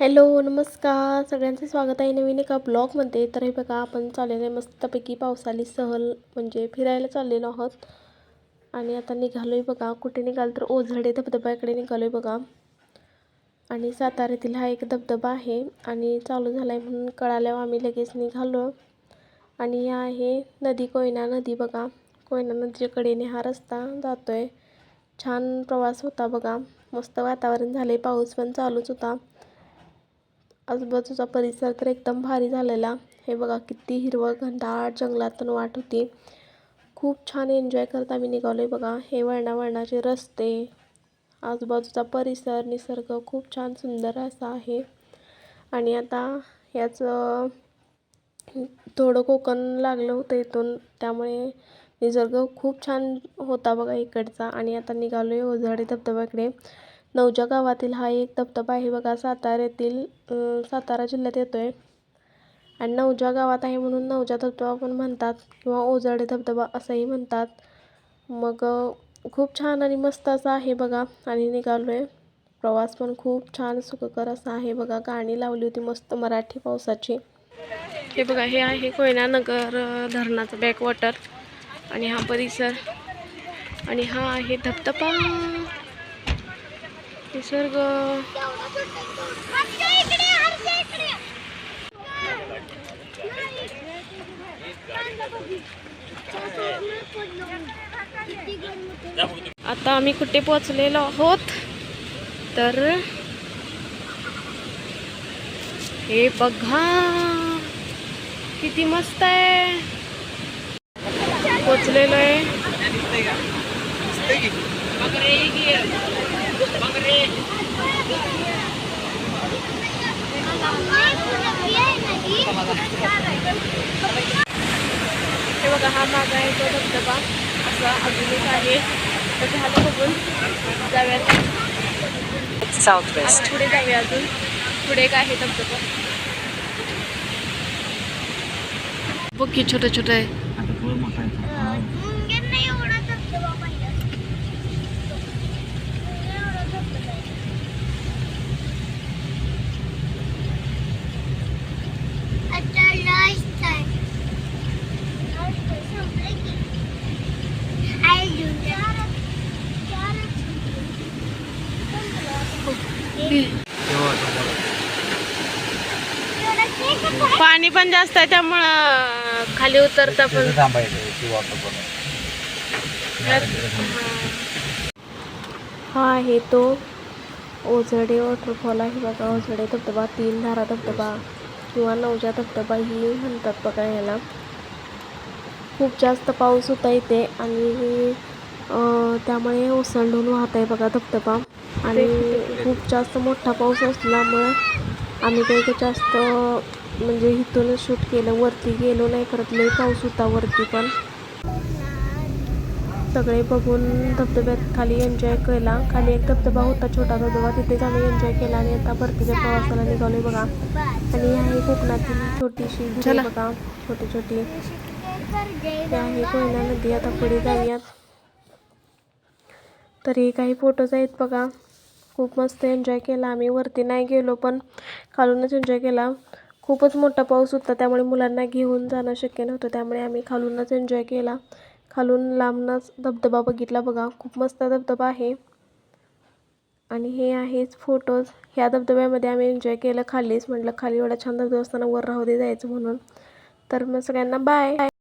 Hello नमस्कार. सगळ्यांचं स्वागत आहे नवीन एका ब्लॉगमध्ये. तर हे बघा आपण चाललेलं आहे मस्तपैकी पावसाळी सहल म्हणजे फिरायला चाललेलो आहोत. आणि आता निघालो आहे बघा कुठे निघाल तर ओझडे धबधब्याकडे निघालो आहे बघा. आणि साताऱ्यातील हा एक धबधबा आहे आणि चालू झाला आहे म्हणून कळाल्यावर आम्ही लगेच निघालो. आणि हा आहे नदी कोयना नदी बघा. कोयना नदीच्या कडेने हा रस्ता जातो आहे छान प्रवास होता बघा. मस्त वातावरण झाले पाऊस पण चालूच होता. आजूबाजूचा परिसर तर एकदम भारी झालेला. हे बघा किती हिरवं घनदाट जंगलातून वाट होती. खूप छान एन्जॉय करत आम्ही निघालो आहे बघा. हे वळणा वळणाचे रस्ते आजूबाजूचा परिसर निसर्ग खूप छान सुंदर असा आहे. आणि आता याचं थोडं कोकण लागलं होतं इथून. त्यामुळे निसर्ग खूप छान होता बघा इकडचा. आणि आता निघालो आहे ओझाडे धबधब्याकडे. नवजा गावातील हा एक धबधबा आहे बघा साताऱ्यातील सातारा जिल्ह्यात येतो आहे आणि नवजा गावात आहे म्हणून नवजा धबधबा पण म्हणतात किंवा ओझाडे धबधबा असंही म्हणतात. मग खूप छान आणि मस्त असं आहे बघा आणि निघालो आहे प्रवास पण खूप छान सुखकर असा आहे बघा. गाणी लावली होती मस्त मराठी पावसाची. हे बघा हे आहे कोयनानगर धरणाचं बॅकवॉटर आणि हा परिसर. आणि हा आहे धबधबा. निसर्ग. आता आम्ही कुठे पोचलेलो आहोत? तर हे बघा किती मस्त आहे. पोचलेलो आहे. हे बघा हा मागा आहे तो धबधबा. असा अजून एक आहे. तर झालं बघून. जाऊयात. Southwest. आता पुढे जाऊया अजून. पुढे एक आहे धबधबा. बघ की छोटं छोटं आहे. पाणी पण जास्त आहे त्यामुळं खाली उतरता पण हा आहे तो ओझडे वॉटरफॉल आहे बघा ओझडे धबधबा तीन धारा धबधबा किंवा नवजा धबधबा ही म्हणतात बघा याला. खूप जास्त पाऊस होता इथे आणि त्यामुळे ओसंडून वाहत आहे बघा धबधबा. आणि खूप जास्त मोठा पाऊस असल्यामुळं आम्ही काही जास्त म्हणजे इथूनच शूट केलं वरती गेलो नाही परत लई पाऊस होता वरती पण. सगळे बघून धबधब्यात खाली एन्जॉय केला. खाली एक धबधबा होता छोटा धबधबा तिथेच आम्ही एन्जॉय केला आणि आता परतीच्या प्रवासाला निघालोय बघा. आणि ही आहे कोकणातील छोटीशी घरे बघा. छोटी छोटी. आहे कोयना नदी. आता पुढे जाऊयात. तरी काही फोटोज आहेत बघा. खूप मस्त एन्जॉय केला. आम्ही वरती नाही गेलो पण खालूनच एन्जॉय केला. खूपच मोठा पाऊस होता त्यामुळे मुलांना घेऊन जाणं शक्य नव्हतं. त्यामुळे आम्ही खालूनच एन्जॉय केला. खालून लांबनच धबधबा बघितला बघा. खूप मस्त धबधबा आहे. आणि हे आहेच फोटोज ह्या धबधब्यामध्ये आम्ही एन्जॉय केलं खालीच. म्हटलं खाली एवढा छान धबधबा असताना वर राहू दे जायचं म्हणून. तर मग सगळ्यांना बाय